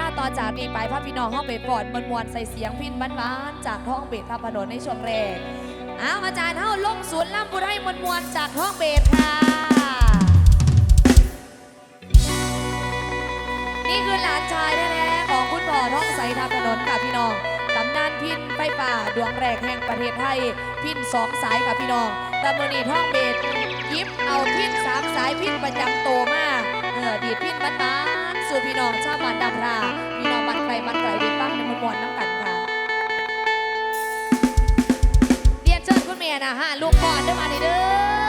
ลาต่อจากนี้ไปพระพี่น้องห้องไปปอดมวลมวลใส่เสียงพินบ้านบ้านจากห้องเบสพระพนนในช่วงแรกเอาอาจารย์เท้าลงสวนล่ำบุไรมวลมวลจากห้องเบสค่ะ นี่คือหลานชายแท้ๆของคุณพ่อท้องใสพระพนนค่ะพี่น้องตำนานพินไฟป่าดวงแรกแห่งประเทศไทยพินสองสายค่ะพี่น้องตำนนีท้องเบสยิบเอาพินสามสายพินประจำโตมากเออดีดพินบ้านบ้าน สู่พี่น้องชาวบ้านดำราพี่น้องบ้านไกลบ้านไกลเด็ปั้งในมุมมอลน้ำกันค่ะเรียนเชิญคุณเมียนะฮะลูกพอดเด้อมาเด้อ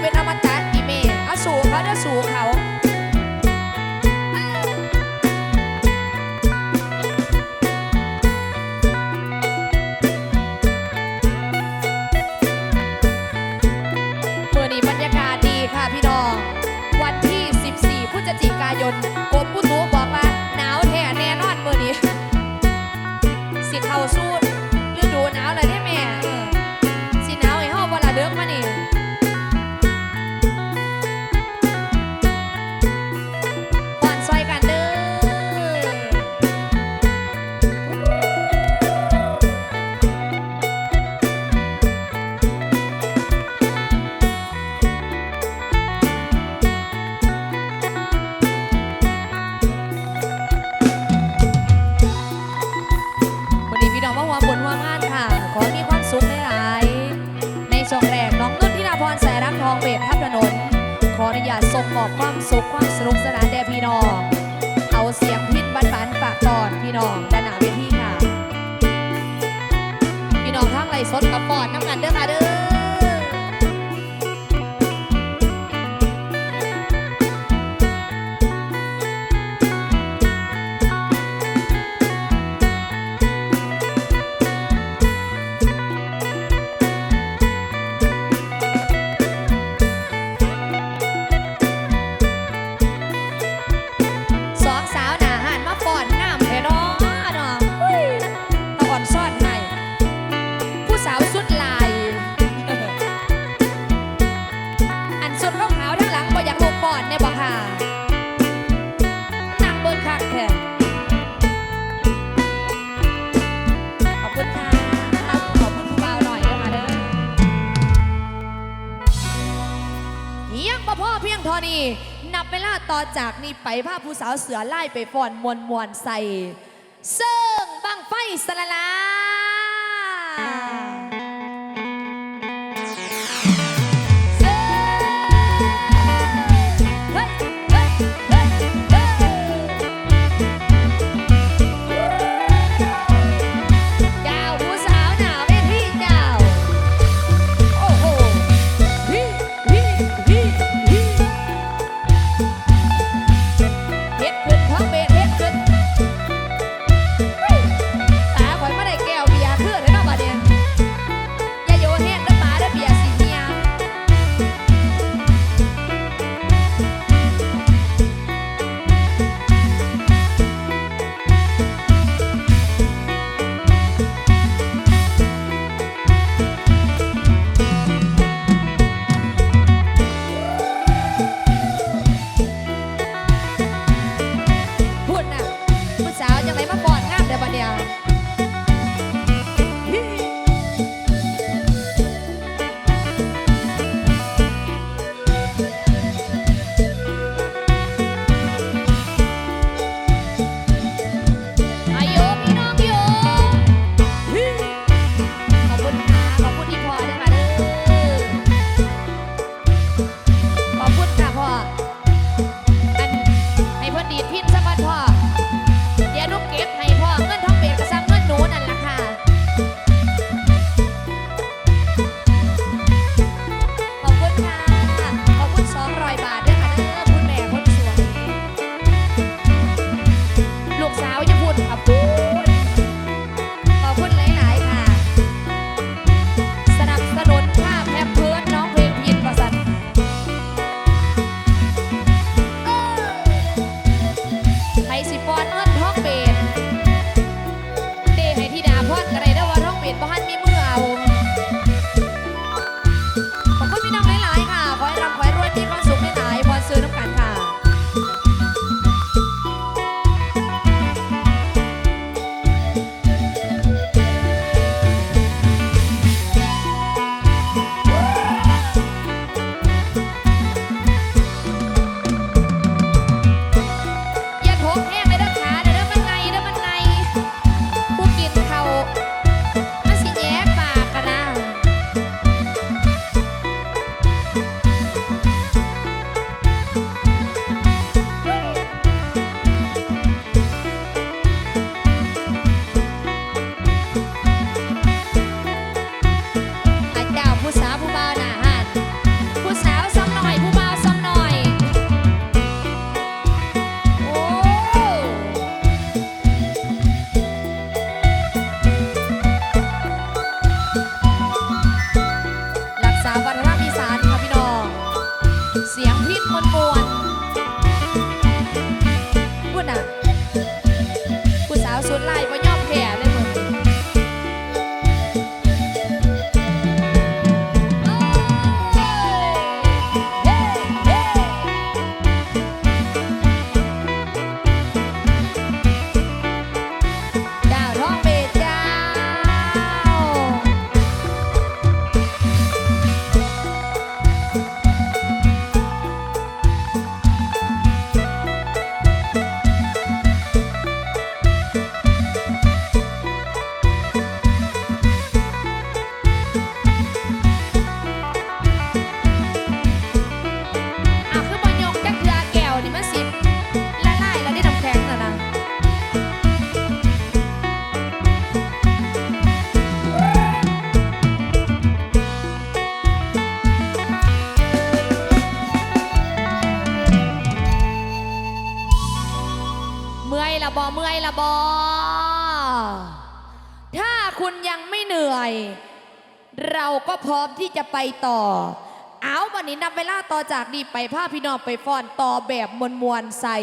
เป็นอมตะอีเมอาสู่เขาเด้สู่ No. ต่อจากนี้ไปผ้าผู้สาวเสือไล่ไปฟอนมวนมวนใส่เซิ้งบังไฟสลาลา เสียงพิษมวล เราก็พร้อมที่จะไปต่อ เอาวันนี้นับเวลาต่อจากนี้ไปผ้าพี่น้องไปฟอนต่อแบบมวลมวลใส่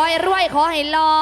ขอให้รวยขอให้รอ